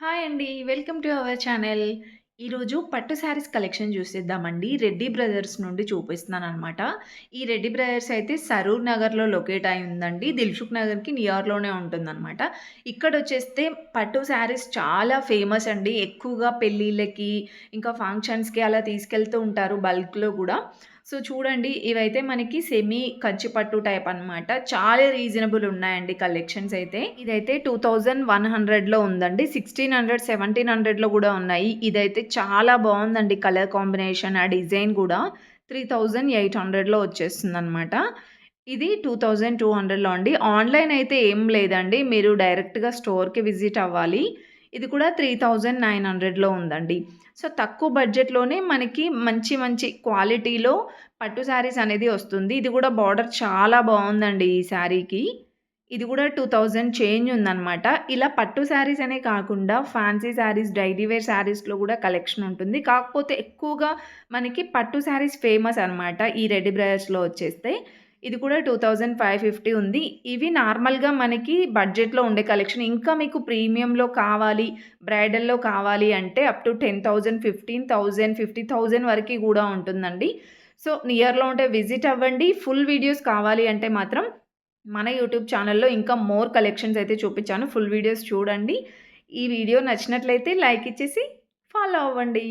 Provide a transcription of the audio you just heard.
Hi అండి. Welcome to our channel. ఈరోజు పట్టు శారీస్ కలెక్షన్ చూసేద్దామండి. రెడ్డి బ్రదర్స్ నుండి చూపిస్తున్నాను అనమాట ఈ రెడ్డి బ్రదర్స్ అయితే సరూర్ నగర్‌లో లొకేట్ అయి ఉందండి. దిల్సుఖ్ నగర్‌కి నియర్‌లోనే ఉంటుందనమాట. ఇక్కడొచ్చేస్తే పట్టు శారీస్ చాలా ఫేమస్ అండి. ఎక్కువగా పెళ్ళిళ్ళకి, ఇంకా ఫంక్షన్స్‌కి అలా తీసుకెళ్తూ ఉంటారు బల్క్‌లో కూడా సో, చూడండి ఇవైతే మనకి సెమీ కంచి పట్టు టైప్ అనమాట. చాలా రీజనబుల్ ఉన్నాయండి కలెక్షన్స్ అయితే. ఇదైతే 2100లో ఉందండి. సిక్స్టీన్ హండ్రెడ్ సెవెంటీన్ హండ్రెడ్లో కూడా ఉన్నాయి. ఇదైతే చాలా బాగుందండి కలర్ కాంబినేషన్, ఆ డిజైన్ కూడా త్రీ థౌజండ్ ఎయిట్ హండ్రెడ్లో వచ్చేస్తుంది అనమాట ఇది 2200లో అండి. ఆన్‌లైన్ అయితే ఏం లేదండి. మీరు డైరెక్ట్‌గా స్టోర్‌కి విజిట్ అవ్వాలి. ఇది కూడా 3900లో ఉందండి. సో, తక్కువ బడ్జెట్‌లోనే మనకి మంచి మంచి క్వాలిటీలో పట్టు శారీస్ అనేది వస్తుంది. ఇది కూడా బార్డర్ చాలా బాగుందండి ఈ శారీకి. ఇది కూడా టూ థౌజండ్ చేంజ్ ఉందన్నమాట ఇలా పట్టు శారీస్ అనే కాకుండా ఫ్యాన్సీ శారీస్, డైలీ వేర్ శారీస్‌లో కూడా కలెక్షన్ ఉంటుంది. కాకపోతే ఎక్కువగా మనకి పట్టు శారీస్ ఫేమస్ అనమాట. ఈ రెడ్డి బ్రదర్స్‌లో వచ్చేస్తే. ఇది కూడా 2550 ఉంది. ఇవి నార్మల్‌గా మనకి బడ్జెట్‌లో ఉండే కలెక్షన్. ఇంకా మీకు ప్రీమియంలో కావాలి, బ్రైడల్‌లో కావాలి అంటే up to ten thousand fifteen thousand fifty thousand వరకు కూడా ఉంటుందండి. సో, నియర్‌లో ఉంటే విజిట్ అవ్వండి. ఫుల్ వీడియోస్ కావాలి అంటే మాత్రం మన యూట్యూబ్ ఛానల్‌లో ఇంకా మోర్ కలెక్షన్స్ అయితే చూపించాను. ఫుల్ వీడియోస్ చూడండి. ఈ వీడియో నచ్చినట్లయితే లైక్ ఇచ్చేసి ఫాలో అవ్వండి.